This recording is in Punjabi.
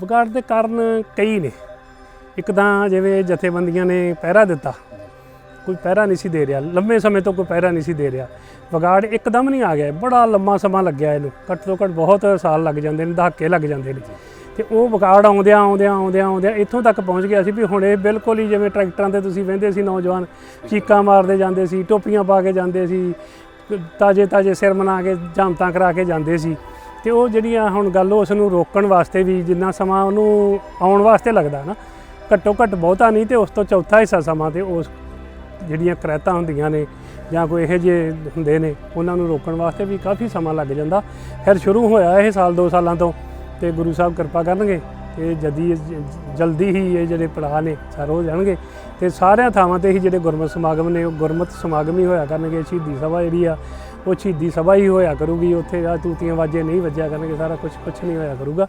ਵਿਗਾੜ ਦੇ ਕਾਰਨ ਕਈ ਨੇ। ਇੱਕ ਤਾਂ ਜਿਵੇਂ ਜਥੇਬੰਦੀਆਂ ਨੇ ਪਹਿਰਾ ਦਿੱਤਾ। ਕੋਈ ਪਹਿਰਾ ਨਹੀਂ ਸੀ ਦੇ ਰਿਹਾ। ਲੰਮੇ ਸਮੇਂ ਤੋਂ ਕੋਈ ਪਹਿਰਾ ਨਹੀਂ ਸੀ ਦੇ ਰਿਹਾ। ਵਿਗਾੜ ਇੱਕਦਮ ਨਹੀਂ ਆ ਗਿਆ। ਬੜਾ ਲੰਮਾ ਸਮਾਂ ਲੱਗਿਆ ਇਹਨੂੰ। ਘੱਟ ਤੋਂ ਘੱਟ ਬਹੁਤ ਸਾਲ ਲੱਗ ਜਾਂਦੇ ਨੇ, ਦਹਾਕੇ ਲੱਗ ਜਾਂਦੇ ਨੇ। ਤੇ ਉਹ ਵਿਗਾੜ ਆਉਂਦਿਆਂ ਆਉਂਦਿਆਂ ਆਉਂਦਿਆਂ ਆਉਂਦਿਆਂ ਇੱਥੋਂ ਤੱਕ ਪਹੁੰਚ ਗਿਆ ਸੀ ਵੀ ਹੁਣ ਇਹ ਬਿਲਕੁਲ ਹੀ ਜਿਵੇਂ ਟਰੈਕਟਰਾਂ ਤੇ ਤੁਸੀਂ ਵਹਿੰਦੇ ਸੀ ਨੌਜਵਾਨ, ਚੀਕਾਂ ਮਾਰਦੇ ਜਾਂਦੇ ਸੀ, ਟੋਪੀਆਂ ਪਾ ਕੇ ਜਾਂਦੇ ਸੀ ਤਾਜੇ ਤਾਜੇ ਸਿਰ ਮਨਾ ਕੇ ਜਾਂਤਾਂ ਕਰਾ ਕੇ ਜਾਂਦੇ ਸੀ। ਤੇ ਉਹ ਜਿਹੜੀਆਂ ਹੁਣ ਗੱਲ ਉਸ ਨੂੰ ਰੋਕਣ ਵਾਸਤੇ ਵੀ ਜਿੰਨਾ ਸਮਾਂ ਉਹਨੂੰ ਆਉਣ ਵਾਸਤੇ ਲੱਗਦਾ ਨਾ, ਘੱਟੋ ਘੱਟ ਬਹੁਤਾ ਨਹੀਂ ਤੇ ਉਸ ਤੋਂ ਚੌਥਾ ਹਿੱਸਾ ਸਮਾਂ ਤੇ ਉਸ ਜਿਹੜੀਆਂ ਕਰੈਤਾਂ ਹੁੰਦੀਆਂ ਨੇ ਜਾਂ ਕੋਈ ਇਹੋ ਜਿਹੇ ਹੁੰਦੇ ਨੇ, ਉਹਨਾਂ ਨੂੰ ਰੋਕਣ ਵਾਸਤੇ ਵੀ ਕਾਫੀ ਸਮਾਂ ਲੱਗ ਜਾਂਦਾ। ਫਿਰ ਸ਼ੁਰੂ ਹੋਇਆ ਇਹ ਸਾਲ 2 ਸਾਲਾਂ ਤੋਂ ਤੇ ਗੁਰੂ ਸਾਹਿਬ ਕਿਰਪਾ ਕਰਨਗੇ ਤੇ ਜਦੀ ਜਲਦੀ ਹੀ ਇਹ ਜਿਹੜੇ ਪੜਾਅ ਨੇ ਸਾਰੇ ਹੋ ਜਾਣਗੇ ਤੇ ਸਾਰਿਆਂ ਥਾਵਾਂ ਤੇ ਹੀ ਜਿਹੜੇ ਗੁਰਮਤਿ ਸਮਾਗਮ ਨੇ, ਉਹ ਗੁਰਮਤਿ ਸਮਾਗਮ ਹੀ ਹੋਇਆ ਕਰਨਗੇ, ਸ਼ਹੀਦੀ ਸਭਾ ਜਿਹੜੀ ਆ ਉਹ ਸ਼ਹੀਦੀ ਸਭਾ ਹੀ ਹੋਇਆ ਕਰੂਗੀ, ਉੱਥੇ ਆ ਤੂਤੀਆਂ ਵਾਜੇ ਨਹੀਂ ਵੱਜਿਆ ਕਰਨਗੇ, ਸਾਰਾ ਕੁਝ ਕੁਝ ਨਹੀਂ ਹੋਇਆ ਕਰੂਗਾ।